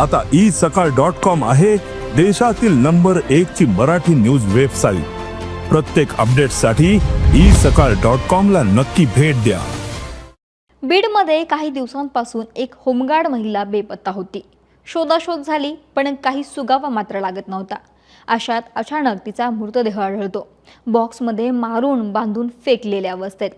आता ई सकाळ dot com आहे देशातील नंबर एक ची मराठी न्यूज वेबसाईट. प्रत्येक अपडेटसाठी ई सकाळ डॉट कॉम ला नक्की भेट द्या. बीडमध्ये काही दिवसांपासून एक होमगार्ड महिला बेपत्ता होती. शोधाशोध झाली पण काही सुगावा मात्र लागत नव्हता. अशात अचानक तिचा मृतदेह आढळतो. बॉक्समध्ये मारून बांधून फेकलेल्या अवस्थेत.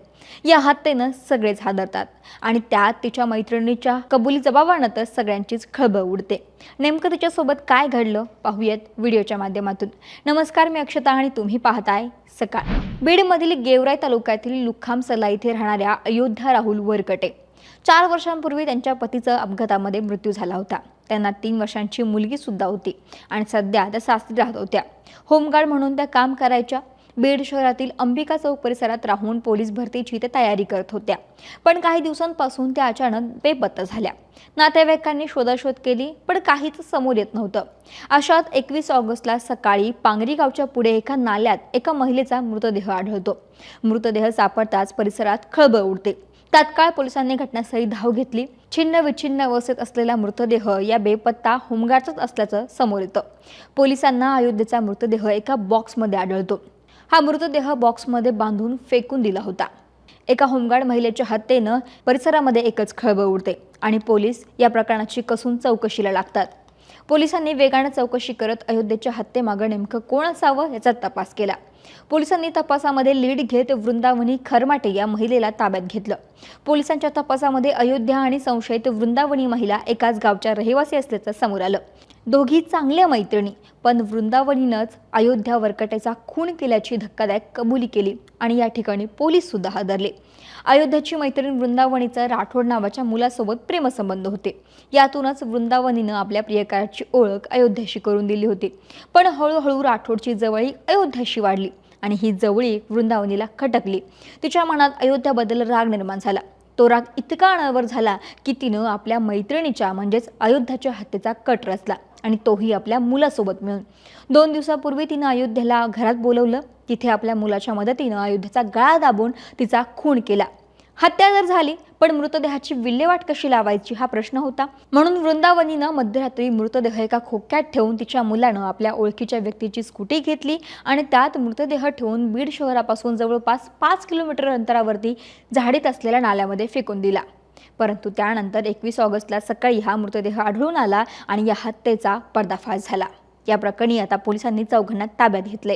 या हत्येनं सगळेच हादरतात आणि त्यात तिच्या मैत्रिणीच्या कबुली जबाबानं तर सगळ्यांचीच खळबळ उडते. नेमकं तिच्यासोबत काय घडलं पाहूयात व्हिडिओच्या माध्यमातून. नमस्कार मी अक्षता आणि तुम्ही पाहताय सकाळ. बीडमधील गेवराई तालुक्यातील लुखामसला इथे राहणाऱ्या अयोध्या राहुल वरकटे. चार वर्षांपूर्वी त्यांच्या पतीचा अपघातामध्ये मृत्यू झाला होता. त्यांना तीन वर्षांची मुलगी सुद्धा होती. आणि सध्या त्या सासरी राहत होत्या. होमगार्ड म्हणून त्या काम करायच्या. बीड शहरातील अंबिका चौक परिसरात राहून पोलीस भरतीची ते तयारी करत होत्या. पण काही दिवसांपासून त्या अचानक बेपत्ता झाल्या. नातेवाईकांनी शोधाशोध केली पण काहीच समोर येत नव्हतं. अशात एकवीस ऑगस्टला सकाळी पांगरी गावच्या पुढे एका नाल्यात एका महिलेचा मृतदेह आढळतो. मृतदेह सापडताच परिसरात खळबळ उडते. तात्काळ पोलिसांनी घटनास्थळी धाव घेतली. छिन्न विछिन्न अवस्थेत असलेला मृतदेह या बेपत्ता होमगार्डचाच असल्याचं समोर येतं. पोलिसांना अयोध्येचा मृतदेह एका बॉक्समध्ये आढळतो. हा मृतदेह बॉक्समध्ये बांधून फेकून दिला होता. एका होमगार्ड महिलेच्या हत्येनं परिसरामध्ये एकच खळबळ उडते आणि पोलीस या प्रकरणाची कसून चौकशीला लागतात. पोलिसांनी वेगानं चौकशी करत अयोध्येच्या हत्येमागं नेमकं कोण असावं याचा तपास केला. पोलिसांनी तपासामध्ये लीड घेत वृंदावनी खरमाटे या महिलेला ताब्यात घेतलं. पोलिसांच्या तपासामध्ये अयोध्या आणि संशयित वृंदावनी महिला एकाच गावच्या रहिवासी असल्याचं समोर आलं. दोघी चांगल्या मैत्रिणी पण वृंदावनीनंच अयोध्या वरकटेचा खून केल्याची धक्कादायक कबुली केली आणि या ठिकाणी पोलीस सुद्धा हादरले. अयोध्याची मैत्रीण वृंदावनीचा राठोड नावाच्या मुलासोबत प्रेमसंबंध होते. यातूनच वृंदावनीनं आपल्या प्रियकाराची ओळख अयोध्याशी करून दिली होती. पण हळूहळू राठोडची जवळी अयोध्याशी वाढली. आणि ही जवळी वृंदावनीला खटकली. तिच्या मनात अयोध्याबद्दल राग निर्माण झाला. तो राग इतका अनावर झाला की तिनं आपल्या मैत्रिणीच्या म्हणजेच अयोध्याच्या हत्येचा कट रचला आणि तोही आपल्या मुलासोबत मिळून. दोन दिवसापूर्वी तिनं अयोध्येला घरात बोलवलं. तिथे आपल्या मुलाच्या मदतीनं अयोध्येचा गळा दाबून तिचा खून केला. हत्या जर झाली पण मृतदेहाची विल्हेवाट कशी लावायची हा प्रश्न होता. म्हणून वृंदावनीनं मध्यरात्री मृतदेह एका खोक्यात ठेवून तिच्या मुलानं आपल्या ओळखीच्या व्यक्तीची स्कूटी घेतली आणि त्यात मृतदेह ठेवून बीड शहरापासून जवळपास पाच किलोमीटर अंतरावरती झाडीत असलेल्या नाल्यामध्ये फेकून दिला. परंतु त्यानंतर एकवीस ऑगस्टला सकाळी हा मृतदेह आढळून आला आणि या हत्येचा पर्दाफाश झाला. या प्रकरणी आता पोलिसांनी चौघांना ताब्यात घेतले